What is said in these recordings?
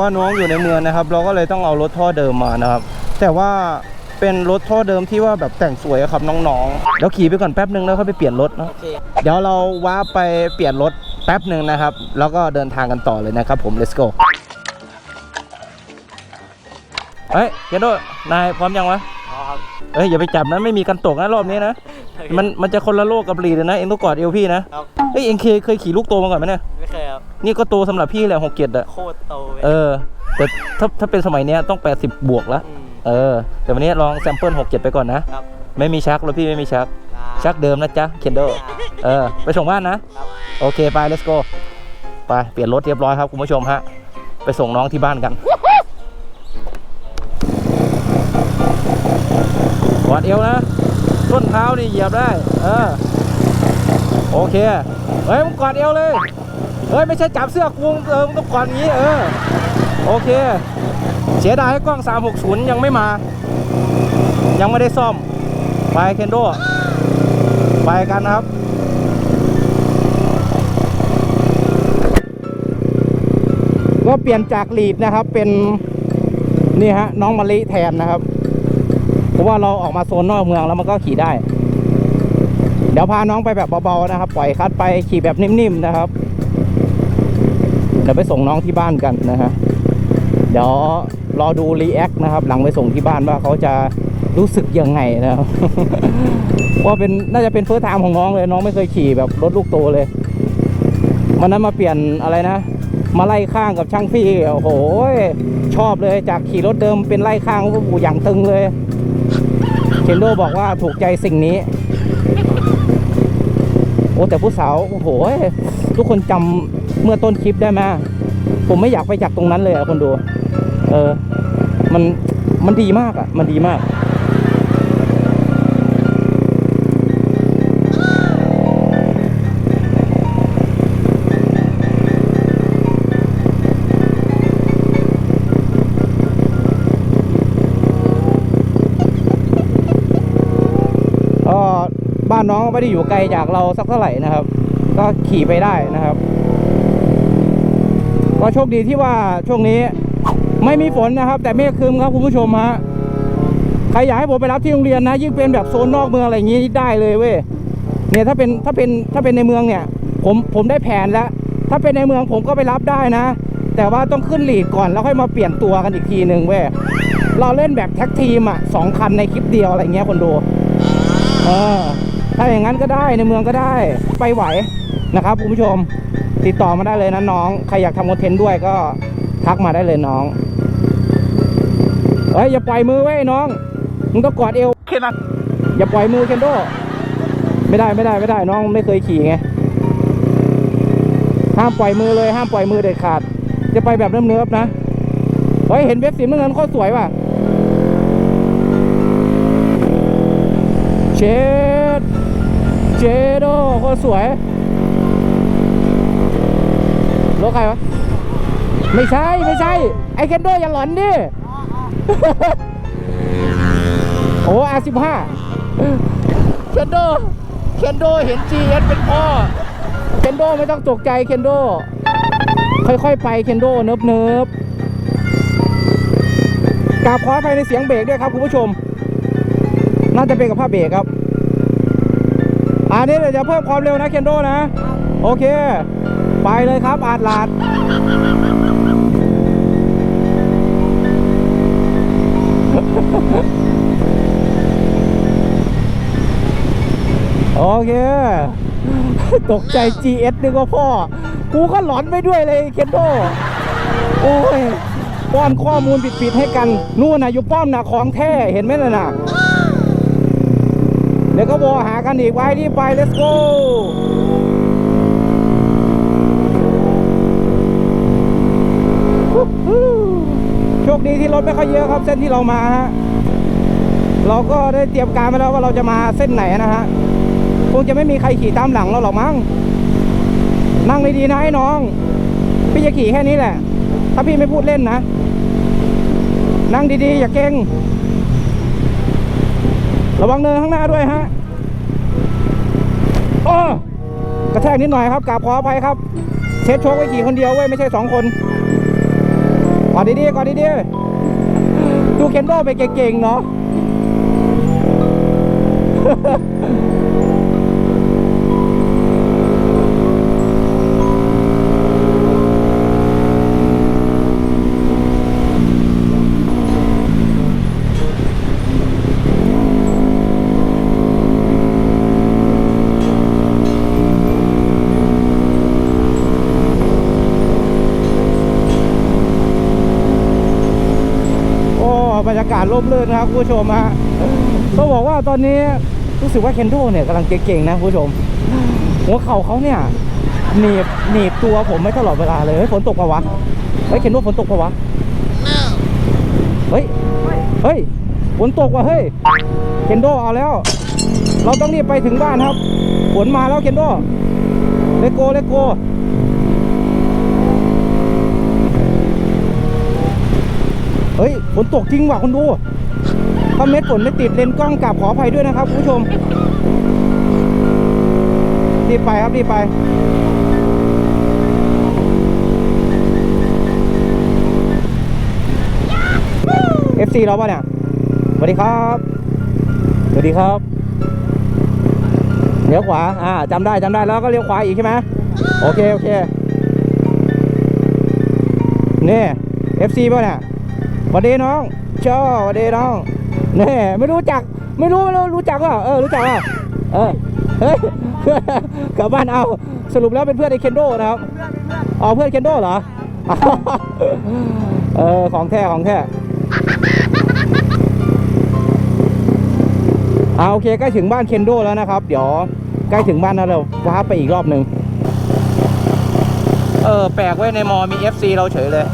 ว่าน้องอยู่ในเมืองนะครับ เราก็เลยต้องเอารถท่อเดิมมานะครับ แต่ว่าเป็นรถท่อเดิมที่ว่าแบบแต่งสวยอะครับน้องๆเดี๋ยวขี่ไปก่อนแป๊บนึงแล้วค่อยไปเปลี่ยนรถเนาะโอเคเดี๋ยวเราว้าไปเปลี่ยนรถแป๊บหนึ่งนะครับ แล้วก็เดินทางกันต่อเลยนะครับผม let's go เฮ้ยเจนโดนายพร้อมยังวะอ๋อครับเอ้ยอย่าไปจับนะไม่มีกันตกนะรอบนี้นะ มันมันจะคนละโลกกับลีเลยนะ เองต้องกอดเอวพี่นะครับเฮ้ยเองเคยเคยขี่ลูกโตมาก่อนไหมเนี่ยไม่เคย ครับนี่ก็โตสำหรับพี่แหละหกเจ็ดอะโคตรโตเลยเออ แต่ถ้าถ้าเป็นสมัยเนี้ยต้อง 80 บวกแล้วมเออ แต่วันนี้ลองแซมเปิลหกเจ็ดไปก่อนนะ ครับไม่มีชักแล้วพี่ไม่มีชักอ่าชักเดิมนะจ๊ะเคนโดอ่าเออ ไปส่งบ้านนะ ครับ โอเค ไป let's go ไป เปลี่ยนรถเรียบร้อยครับ คุณผู้ชมฮะ ไปส่งน้องที่บ้านกันกอดเอวนะ ต้นเท้านี่เหยียบได้ เออ โอเค เฮ้ยมึงกอดเอวเลย เฮ้ย ไม่ใช่จับเสื้อกูเออมึงต้องกอดอย่างนี้ เออ โอเค เสียดายให้กล้อง 360 ยังไม่มา ยังไม่ได้ซ่อม ไปเคนโด ไปกันครับก็เปลี่ยนจากลีดนะครับเป็นนี่ฮะน้องมะลิแทนนะครับ เพราะว่าเราออกมาโซนนอกเมืองแล้วมันก็ขี่ได้ เดี๋ยวพาน้องไปแบบเบาๆนะครับ ปล่อยคัดไปขี่แบบนิ่มๆนะครับ ดี๋ยวไปส่งน้องที่บ้านกันนะฮะเดี๋ยวรอดูรีแอคนะครับ หลังไปส่งที่บ้านว่าเขาจะรู้สึกยังไงนะครับว่าเป็นน่าจะเป็นเฟิร์สไทม์ของน้องเลยน้องไม่เคยขี่แบบรถลูกโตเลยวันนั้นมาเปลี่ยนอะไรนะ มาไล่ข้างกับช่างพี่โอ้โหชอบเลยจากขี่รถเดิมเป็นไล่ข้างโอ้โหอย่างตึงเลยเคนโดบอกว่าถูกใจสิ่งนี้ โอ้แต่ผู้สาวโอ้โหทุกคนจำ เมื่อต้นคลิปได้ไหมผมไม่อยากไปจากตรงนั้นเลยอะคนดู เออ มันมันดีมากอะมันดีมากก็บ้านน้องไม่ได้อยู่ไกลจากเราสักเท่าไหร่นะครับ ก็ขี่ไปได้นะครับ ก็โชคดีที่ว่าช่วงนี้ไม่มีฝนนะครับ แต่เมฆครึมครับคุณผู้ชมฮะใครอยากให้ผมไปรับที่โรงเรียนนะ ยิ่งเป็นแบบโซนนอกเมืองอะไรอย่างนี้ได้เลยเว้ยเนี่ยถ้าเป็นถ้าเป็นถ้าเป็นในเมืองเนี่ยผมผมได้แผนแล้ว ถ้าเป็นในเมืองผมก็ไปรับได้นะ แต่ว่าต้องขึ้นหลีดก่อนแล้วค่อยมาเปลี่ยนตัวกันอีกทีหนึ่งเว้ยเราเล่นแบบแท็กทีมอะสองคันในคลิปเดียวอะไรเงี้ยคนดูเออถ้าอย่างนั้นก็ได้ในเมืองก็ได้ไปไหวนะครับคุณผู้ชม ติดต่อมาได้เลยนะน้อง ใครอยากทำคอนเทนต์ด้วยก็ทักมาได้เลยน้องเฮ้ยอย่าปล่อยมือไว้น้อง มึงต้องกอดเอวแค่นั้นอย่าปล่อยมือเคนโด ไม่ได้ไม่ได้ไม่ได้น้องไม่เคยขี่ไง ห้ามปล่อยมือเลยห้ามปล่อยมือเด็ดขาด จะไปแบบเนิบๆนะ เฮ้ยเห็นเว็บสีน้ำเงินโคตรสวยว่ะเชดเจโดโคตรสวย รถใครวะ ไม่ใช่ไม่ใช่ ไอเคนโดอย่าหลอนดิ โอ้อาสิบห้าเคนโดเคนโดเห็นจีเอสเป็นพ่อ เคนโดไม่ต้องตกใจเคนโด ค่อยๆไปเคนโดเนิบเนิบๆกราบขออภัยในเสียงเบรกด้วยครับคุณผู้ชม น่าจะเป็นกับผ้าเบรกครับ อันนี้เดี๋ยวจะเพิ่มความเร็วนะเคนโดนะ โอเค ไปเลยครับอาดลาดโอเค ตกใจ GS นึกว่าพ่อ กูก็หลอนไปด้วยเลยเคนโดโอ้ยป้อนข้อมูลผิดๆให้กัน นู่นนะอยู่ป้อมนะของแท้ เห็นไหมล่ะนะเดี๋ยวก็วอหากันอีกไว้ที่ไป let's go ฮู้ฮู้โชคดี ที่รถไม่ค่อยเยอะครับ เส้นที่เรามาฮะเราก็ได้เตรียมการไว้แล้วว่าเราจะมาเส้นไหนนะฮะคงจะไม่มีใครขี่ตามหลังเราหรอกมั้งนั่งดีๆนะไอ้น้อง พี่จะขี่แค่นี้แหละ ถ้าพี่ไม่พูดเล่นนะ นั่งดีๆ อย่าเก่งระวังเนินข้างหน้าด้วยฮะโอ้กระแทกนิดหน่อยครับกราบขออภัยครับ เช็ดโชคไว้ขี่คนเดียวเว้ยไม่ใช่สองคนไปดีๆก่อนดีๆดู เคนโดไปเก่งๆเนาะากาศร่มรื่นนะครับคุณผู้ชมฮะต้องบอกว่าตอนนี้รู้สึกว่าเคนโดเนี่ยกำลังเก่งๆนะคุณผู้ชม หัวเข่าเขาเนี่ยหนีบหนีบตัวผมไม่ตลอดเวลาเลยเฮ้ยฝนตกปะวะเฮ้ยเคนโดฝนตกปะวะเฮ้ยเฮ้ยฝนตกว่ะเฮ้ยเคนโดเอาแล้ว เราต้องรีบไปถึงบ้านครับฝนมาแล้วเคนโดเลโกเลโก เฮ้ยฝ นตกจริงว่ะคุณดูถ้าเม็ดฝนไม่ติดเลนส์กล้องกลับขออภัยด้วยนะครับคุณผู้ชมรีบไปครับรีบไป FC เราป่ะเนี่ยสวัสดีครับสวัสดีครับเลี้ยวขวาอ่าจำได้จำได้แล้วก็เลี้ยวขวาอีกใช่ไหมโอเคโอเคนี่ FC ป่ะเนี่ย สวัสดีน้องชอสวัสดีน้องนี่ไม่รู้จัก ไม่รู้ไม่รู้รู้จักเปล่าเออรู้จักเปล่าเออเฮ้ยกลับบ้านเอาสรุปแล้วเป็นเพื่อนไอเคนโดนะครับอ๋อเพื่อนเคนโดเหรอเออของแท้ของแท้เอาโอเคใกล้ถึงบ้านเคนโดแล้วนะครับ เดี๋ยวใกล้ถึงบ้านแล้วเราว้าไปอีกรอบหนึ่งเออแปลกไว้ยในมอมี FC เราเฉยเลย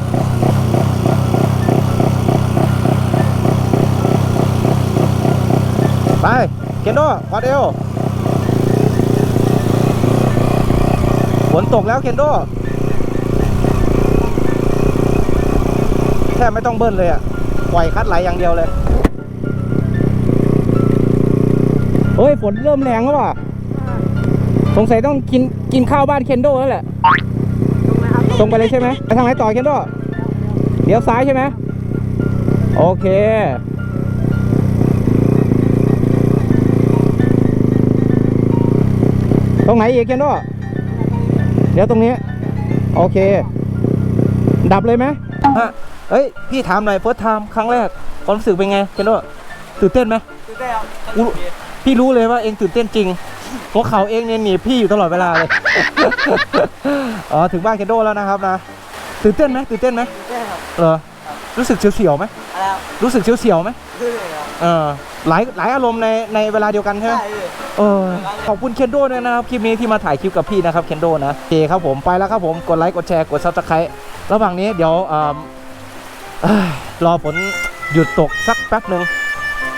ไปเคนโดกอดเอวฝนตกแล้วเคนโดแทบไม่ต้องเบิ้ลเลยอะปล่อยคัดไหลอย่างเดียวเลยเฮ้ยฝนเริ่มแรงแล้วว่ะสงสัยต้องกินกินข้าวบ้านเคนโดแล้วแหละตรงไปเลยใช่ไหมไปทางไหนต่อเคนโดเดี๋ยวซ้ายใช่ไหมโอเค ตรงไหนอีกเคนโดเดี๋ยวตรงนี้ โอเค ดับเลยไหมฮะเฮ้ย พี่ถามหน่อยเฟิร์สไทม์ครั้งแรกความรู้สึกเป็นไงเคนโดตื่นเต้นไหมตื่นเต้นครับกูพี่รู้เลยว่าเองตื่นเต้นจริงหัวเขาเองเนี่ยหนีบพี่อยู่ตลอดเวลาเลย อ๋อ ถึงบ้านเคนโดแล้วนะครับนะ ตื่นเต้นไหมตื่นเต้นไหมตื่นเต้นครับเหรอ รู้สึกเสียวๆไหมอะไรครับรู้สึกเสียวๆไหมตื่นเต้นครับเออหลายหลายอารมณ์ในในเวลาเดียวกันใช่ไหม ใช่พี่ เออขอบคุณเคนโดด้วยนะครับ คลิปนี้ที่มาถ่ายคลิปกับพี่นะครับเคนโดนะโอเคครับผมไปแล้วครับผม กดไลค์ กดแชร์ กดซับสไครต์ระหว่างนี้เดี๋ยวเอิ่มเอ้ยรอฝนหยุดตกสักแป๊บหนึ่ง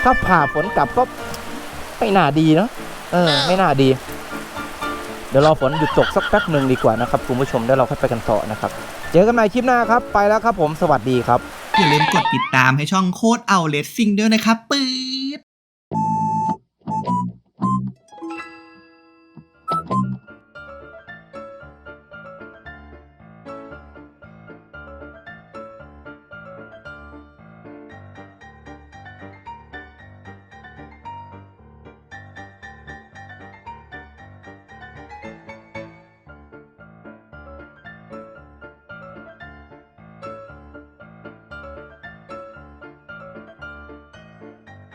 ถ้าผ่าฝนกลับก็ไม่น่าดีเนอะเออ ไม่น่าดี เดี๋ยวรอฝนหยุดตกสักแป๊บหนึ่งดีกว่านะครับคุณผู้ชมได้เราค่อยไปกันต่อนะครับ เจอกันใหม่คลิปหน้าครับ ไปแล้วครับผมสวัสดีครับ อย่าลืมกดติดตามให้ช่องโคดเอาเลสซิ่งด้วยนะครับปื๊